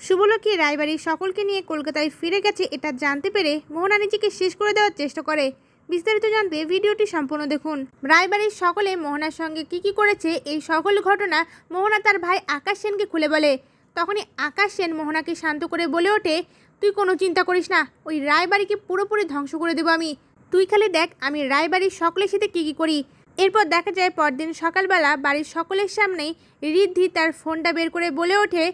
শুভলক্ষ্মী রায়বাড়ির সকলকে নিয়ে কলকাতায় ফিরে গেছে, এটা জানতে পেরে মোহনা নিজেকে শেষ করে দেওয়ার চেষ্টা করে। বিস্তারিত জানতে ভিডিওটি সম্পূর্ণ দেখুন। রায়বাড়ির সকলে মোহনার সঙ্গে কি কি করেছে, এই সকল ঘটনা মোহনা তার ভাই আকাশ সেনকে খুলে বলে। তখনই আকাশ সেন মোহনাকে শান্ত করে বলে ওঠে, তুই কোনো চিন্তা করিস না, ওই রায়বাড়িকে পুরোপুরি ধ্বংস করে দেবো আমি। তুই খালি দেখ আমি রায়বাড়ির সকলের সাথে কী কী করি। এরপর দেখা যায় পরদিন সকালবেলা বাড়ির সকলের সামনেই রিদ্ধি তার ফোনটা বের করে বলে ওঠে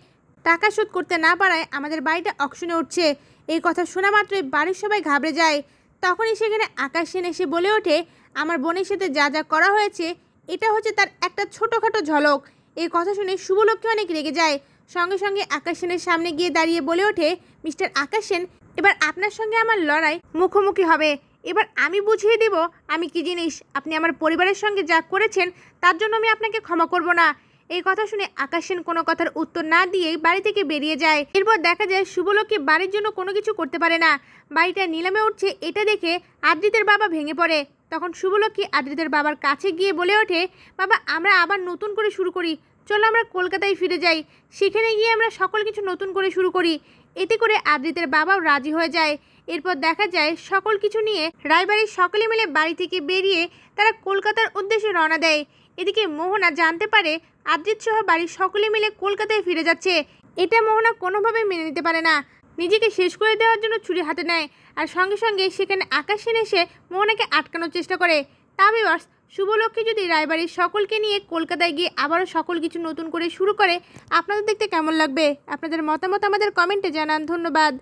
টাকা শোধ করতে না পারায় আমাদের বাড়িটা অকশনে উঠছে। এই কথা শোনা মাত্রই বাড়ির সবাই ঘাবড়ে যায়। তখনই সেখানে আকাশ সেন এসে বলে ওঠে, আমার বোনের সাথে যা যা করা হয়েছে, এটা হচ্ছে তার একটা ছোটোখাটো ঝলক। এই কথা শুনে শুভলক্ষ্মী অনেক রেগে যায়। সঙ্গে সঙ্গে আকাশ সেনের সামনে গিয়ে দাঁড়িয়ে বলে ওঠে, মিস্টার আকাশ সেন, এবার আপনার সঙ্গে আমার লড়াই মুখোমুখি হবে। এবার আমি বুঝিয়ে দেব আমি কি জিনিস। আপনি আমার পরিবারের সঙ্গে যা করেছেন, তার জন্য আমি আপনাকে ক্ষমা করব না। এই কথা শুনে আকাশ সেন কোনো কথার উত্তর না দিয়েই বাড়ি থেকে বেরিয়ে যায়। এরপর দেখা যায় শুভলক্ষ্মী বাড়ির জন্য কোনো কিছু করতে পারে না। বাড়িটা নিলামে উঠছে এটা দেখে আদ্রিতের বাবা ভেঙে পড়ে। তখন শুভলক্ষ্মী আদ্রিতের বাবার কাছে গিয়ে বলে ওঠে, বাবা, আমরা আবার নতুন করে শুরু করি। চলো আমরা কলকাতায় ফিরে যাই। সেখানে গিয়ে আমরা সকল কিছু নতুন করে শুরু করি। এতে করে আদ্রিতের বাবাও রাজি হয়ে যায়। এরপর দেখা যায় সকল কিছু নিয়ে রায়বাড়ির সকলে মিলে বাড়ি থেকে বেরিয়ে তারা কলকাতার উদ্দেশ্যে রওনা দেয়। এদিকে মোহনা জানতে পারে আদ্রিত সহ বাড়ির সকলে মিলে কলকাতায় ফিরে যাচ্ছে। এটা মোহনা কোনোভাবেই মেনে নিতে পারে না। নিজেকে শেষ করে দেওয়ার জন্য ছুরি হাতে নেয় আর সঙ্গে সঙ্গে সেখানে আকাশ সেন এসে মোহনাকে আটকানোর চেষ্টা করে। তা বিবাস শুভলক্ষ্মী যদি রায়বাড়ির সকলকে নিয়ে কলকাতায় গিয়ে আবারও সকল কিছু নতুন করে শুরু করে, আপনাদের দেখতে কেমন লাগবে? আপনাদের মতামত আমাদের কমেন্টে জানান। ধন্যবাদ।